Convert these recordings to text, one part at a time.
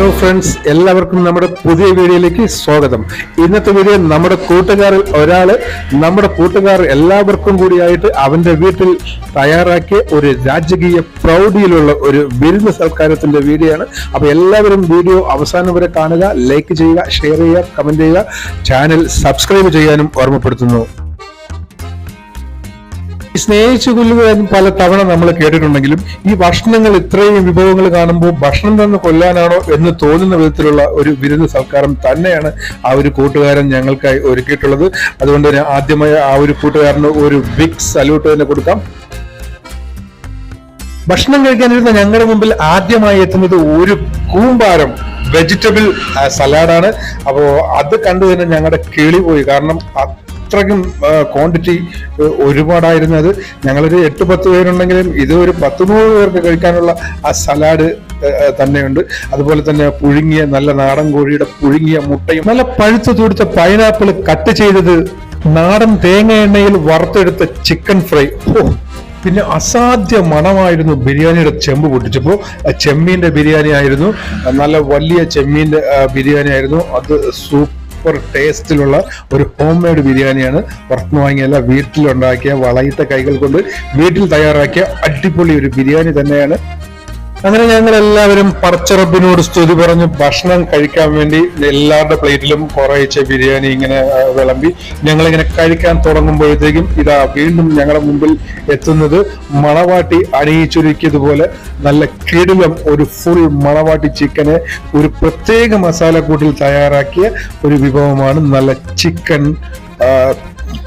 Hello friends എല്ലാവർക്കും നമ്മുടെ പുതിയ വീഡിയോയിലേക്ക് സ്വാഗതം. ഇന്നത്തെ വീഡിയോ നമ്മുടെ കൂട്ടുകാരിൽ ഒരാൾ നമ്മുടെ കൂട്ടുകാർ എല്ലാവർക്കും കൂടിയായിട്ട് അവന്റെ വീട്ടിൽ തയ്യാറാക്കിയ ഒരു രാജകീയ പ്രൗഢിയിലുള്ള ഒരു വിരുന്ന് സൽക്കാരത്തിന്റെ വീഡിയോ ആണ് അപ്പോൾ എല്ലാവരും വീഡിയോ അവസാനം വരെ കാണുക ലൈക്ക് ചെയ്യുക ഷെയർ ചെയ്യുക കമന്റ് ചെയ്യുക. ചാനൽ സബ്സ്ക്രൈബ് ചെയ്യാനും ഓർമ്മപ്പെടുത്തുന്നു. സ്നേഹിച്ചു കൊല്ലുക പല തവണ നമ്മൾ കേട്ടിട്ടുണ്ടെങ്കിലും ഈ ഭക്ഷണങ്ങൾ ഇത്രയും വിഭവങ്ങൾ കാണുമ്പോൾ ഭക്ഷണം തന്നെ കൊല്ലാനാണോ എന്ന് തോന്നുന്ന വിധത്തിലുള്ള ഒരു വിരുന്ന് സൽക്കാരം തന്നെയാണ് ആ ഒരു കൂട്ടുകാരൻ ഞങ്ങൾക്കായി ഒരുക്കിയിട്ടുള്ളത്. അതുകൊണ്ട് തന്നെ ആദ്യമായി ആ ഒരു കൂട്ടുകാരന് ഒരു ബിഗ് സല്യൂട്ട് തന്നെ കൊടുക്കാം. ഭക്ഷണം കഴിക്കാനിരുന്ന ഞങ്ങളുടെ മുമ്പിൽ ആദ്യമായി എത്തുന്നത് ഒരു കൂമ്പാരം വെജിറ്റബിൾ സലാഡാണ് അപ്പോൾ അത് കണ്ടു തന്നെ ഞങ്ങളുടെ കിളി പോയി. കാരണം അത്രയ്ക്കും ക്വാണ്ടിറ്റി ഒരുപാടായിരുന്നു. അത് ഞങ്ങളൊരു എട്ട് പത്ത് പേരുണ്ടെങ്കിലും ഇത് ഒരു പത്ത് നൂറ് പേർക്ക് കഴിക്കാനുള്ള ആ സലാഡ് തന്നെയുണ്ട്. അതുപോലെ തന്നെ പുഴുങ്ങിയ നല്ല നാടൻ കോഴിയുടെ പുഴുങ്ങിയ മുട്ടയും നല്ല പഴുത്ത് തൂടുത്ത പൈനാപ്പിൾ കട്ട് ചെയ്തത് നാടൻ തേങ്ങ എണ്ണയിൽ വറുത്തെടുത്ത ചിക്കൻ ഫ്രൈ ഓ പിന്നെ അസാധ്യ മണമായിരുന്നു ബിരിയാണിയുടെ ചെമ്പ് പൊട്ടിച്ചപ്പോൾ. ചെമ്മീന്റെ ബിരിയാണി ആയിരുന്നു നല്ല വലിയ ചെമ്മീന്റെ ബിരിയാണി ആയിരുന്നു അത് സൂപ്പർ ടേസ്റ്റിലുള്ള ഒരു ഹോം മെയ്ഡ് ബിരിയാണിയാണ് പുറത്തുനിന്ന് വാങ്ങിയല്ല വീട്ടിലുണ്ടാക്കിയ വളയിട്ട കൈകൾ കൊണ്ട് വീട്ടിൽ തയ്യാറാക്കിയ അടിപൊളി ഒരു ബിരിയാണി തന്നെയാണ്. അങ്ങനെ ഞങ്ങൾ എല്ലാവരും പടച്ചറബിനോട് സ്തുതി പറഞ്ഞ്. ഭക്ഷണം കഴിക്കാൻ വേണ്ടി എല്ലാവരുടെ പ്ലേറ്റിലും കുറേശ്ശെ ബിരിയാണി ഇങ്ങനെ വിളമ്പി. ഞങ്ങളിങ്ങനെ കഴിക്കാൻ തുടങ്ങുമ്പോഴത്തേക്കും ഇതാ വീണ്ടും ഞങ്ങളുടെ മുമ്പിൽ എത്തുന്നത് മണവാട്ടി അണിയിച്ചൊരുക്കിയതുപോലെ നല്ല കിടിലം ഒരു ഫുൾ മണവാട്ടി ചിക്കനെ ഒരു പ്രത്യേക മസാലക്കൂട്ടിൽ തയ്യാറാക്കിയ ഒരു വിഭവമാണ് നല്ല ചിക്കൻ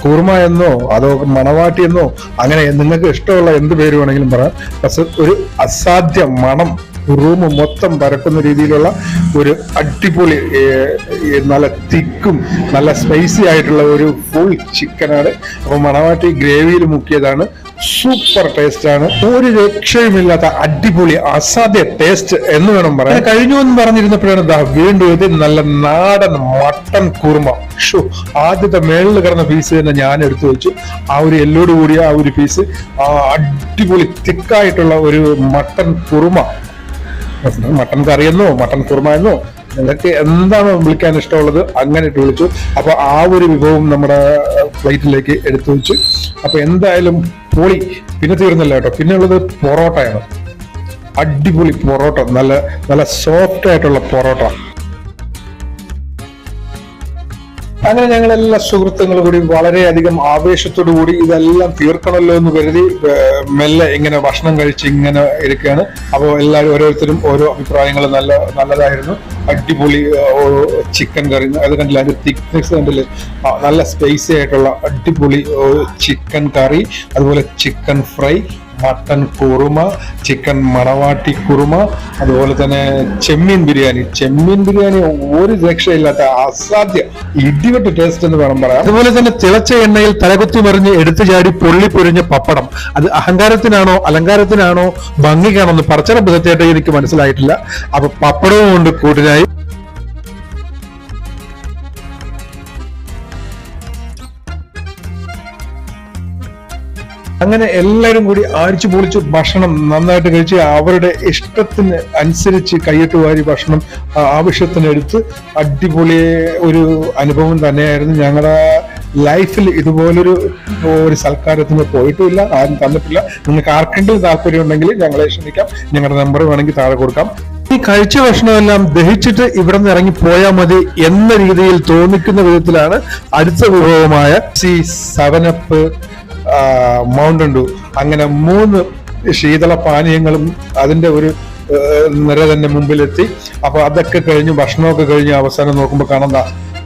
കുറുമ എന്നോ അതോ മണവാട്ടി എന്നോ അങ്ങനെ നിങ്ങൾക്ക് ഇഷ്ടമുള്ള എന്ത് പേര് വേണമെങ്കിലും പറയാം. പക്ഷെ ഒരു അസാധ്യ മണം റൂം മൊത്തം പരക്കുന്ന രീതിയിലുള്ള ഒരു അടിപൊളി നല്ല തിക്കും നല്ല സ്പൈസി ആയിട്ടുള്ള ഒരു ഫുൾ ചിക്കനാണ് അപ്പോൾ മണവാട്ടി ഗ്രേവിയിൽ മുക്കിയതാണ്. സൂപ്പർ ടേസ്റ്റ് ആണ്. ഒരു രക്ഷയുമില്ലാത്ത അടിപൊളി അസാധ്യ ടേസ്റ്റ് എന്ന് വേണം പറയാൻ. കഴിഞ്ഞു എന്ന് പറഞ്ഞിരുന്നപ്പോഴാണ് വീണ്ടും ഇത് നല്ല നാടൻ മട്ടൻ കുറുമ. ഷോ ആദ്യത്തെ മേളിൽ കിടന്ന പീസ് തന്നെ ഞാൻ എടുത്തു വെച്ചു. ആ ഒരു എല്ലോട് കൂടിയ ആ ഒരു പീസ് ആ അടിപൊളി തിക്കായിട്ടുള്ള ഒരു മട്ടൻ കുറുമ. മട്ടൻ കറിയെന്നോ മട്ടൻ കുറുമ എന്നോ നിങ്ങൾക്ക് എന്താണ് വിളിക്കാൻ ഇഷ്ടമുള്ളത് അങ്ങനെ ഇട്ട് വിളിച്ചു. അപ്പൊ ആ ഒരു വിഭവം നമ്മുടെ പ്ലേറ്റിലേക്ക് എടുത്തു വെച്ചു. അപ്പൊ എന്തായാലും പൊളി. പിന്നെ തീർന്നില്ല കേട്ടോ. പിന്നെ ഉള്ളത് പൊറോട്ടയാണ്. അടിപൊളി പൊറോട്ട. നല്ല നല്ല സോഫ്റ്റ് ആയിട്ടുള്ള പൊറോട്ട. അങ്ങനെ ഞങ്ങൾ എല്ലാ സുഹൃത്തുക്കളും കൂടി വളരെയധികം ആവേശത്തോടു കൂടി ഇതെല്ലാം തീർക്കണമല്ലോ എന്ന് കരുതി മെല്ലെ ഇങ്ങനെ ഭക്ഷണം കഴിച്ച് ഇങ്ങനെ ഇരിക്കുകയാണ്. അപ്പോൾ എല്ലാവരും ഓരോരുത്തരും ഓരോ അഭിപ്രായങ്ങൾ നല്ല നല്ലതായിരുന്നു. അടിപൊളി ചിക്കൻ കറി. അത് കണ്ടില്ല? അതിന്റെ തിക്നെസ് കണ്ടില്ലേ? നല്ല സ്പൈസി ആയിട്ടുള്ള അടിപൊളി ചിക്കൻ കറി അതുപോലെ chicken fry mutton kurma chicken മണവാട്ടി കുറുമ അതുപോലെ തന്നെ ചെമ്മീൻ ബിരിയാണി. ചെമ്മീൻ ബിരിയാണി ഒരു രക്ഷയില്ലാത്ത അസാധ്യ ഇടിവെട്ട് ടേസ്റ്റ് എന്ന് വേണം പറയാം അതുപോലെ തന്നെ തിളച്ച എണ്ണയിൽ തലകുത്തി മറിഞ്ഞ് എടുത്തു ചാടി പൊള്ളി പൊരിഞ്ഞ പപ്പടം. അത് അഹങ്കാരത്തിനാണോ അലങ്കാരത്തിനാണോ ഭംഗിക്കാണോ എന്ന് പറച്ചറ ബുദ്ധത്തേട്ട് എനിക്ക് മനസ്സിലായിട്ടില്ല. അപ്പൊ പപ്പടവും കൊണ്ട് കൂട്ടിനായി അങ്ങനെ എല്ലാവരും കൂടി ആഴ്ച പൊളിച്ച് ഭക്ഷണം നന്നായിട്ട് കഴിച്ച് അവരുടെ ഇഷ്ടത്തിന് അനുസരിച്ച് കൈയിട്ട് വാരി ഭക്ഷണം ആവശ്യത്തിനെടുത്ത് ആവശ്യത്തിന് അടിപൊളി ഒരു അനുഭവം തന്നെയായിരുന്നു. ഞങ്ങളുടെ ലൈഫിൽ ഇതുപോലൊരു ഒരു സൽക്കാരത്തിന് പോയിട്ടുമില്ല ആരും തന്നിട്ടില്ല. നിങ്ങൾക്ക് ആർക്കെങ്കിലും താല്പര്യം ഉണ്ടെങ്കിൽ ഞങ്ങളെ ക്ഷണിക്കാം. ഞങ്ങളുടെ നമ്പർ വേണമെങ്കിൽ താഴെ കൊടുക്കാം. ഈ കഴിച്ച ഭക്ഷണമെല്ലാം ദഹിച്ചിട്ട് ഇവിടെ നിന്ന് ഇറങ്ങി പോയാൽ മതി എന്ന രീതിയിൽ തോന്നിക്കുന്ന വിധത്തിലാണ് അടുത്ത വിഭവമായ സി സെവനപ്പ് മൗണ്ടൻ ഡു അങ്ങനെ മൂന്ന് ശീതള പാനീയങ്ങളും അതിന്റെ ഒരു നിര തന്നെ മുമ്പിലെത്തി. അപ്പൊ അതൊക്കെ കഴിഞ്ഞ് ഭക്ഷണമൊക്കെ കഴിഞ്ഞ് അവസാനം നോക്കുമ്പോൾ കാണുന്ന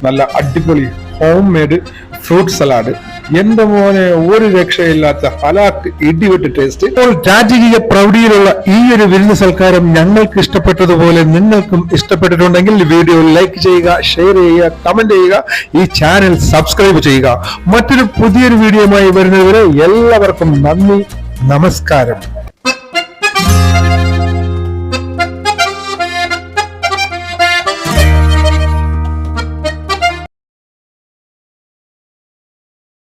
നല്ല അടിപൊളി ഹോം മെയ്ഡ് ഫ്രൂട്ട് സലാഡ് എന്റെ മോനെ ഒരു രക്ഷയില്ലാത്ത ഹലാക്ക് ഇടിവിട്ട് ടേസ്റ്റ് ഇപ്പോൾ രാജകീയ പ്രൗഢിയിലുള്ള ഈ ഒരു വിരുന്ന് സൽക്കാരം ഞങ്ങൾക്ക് ഇഷ്ടപ്പെട്ടതുപോലെ നിങ്ങൾക്കും ഇഷ്ടപ്പെട്ടിട്ടുണ്ടെങ്കിൽ വീഡിയോ ലൈക്ക് ചെയ്യുക ഷെയർ ചെയ്യുക കമന്റ് ചെയ്യുക ഈ ചാനൽ സബ്സ്ക്രൈബ് ചെയ്യുക. മറ്റൊരു പുതിയൊരു വീഡിയോയുമായി വരുന്നതുവരെ എല്ലാവർക്കും നന്ദി നമസ്കാരം.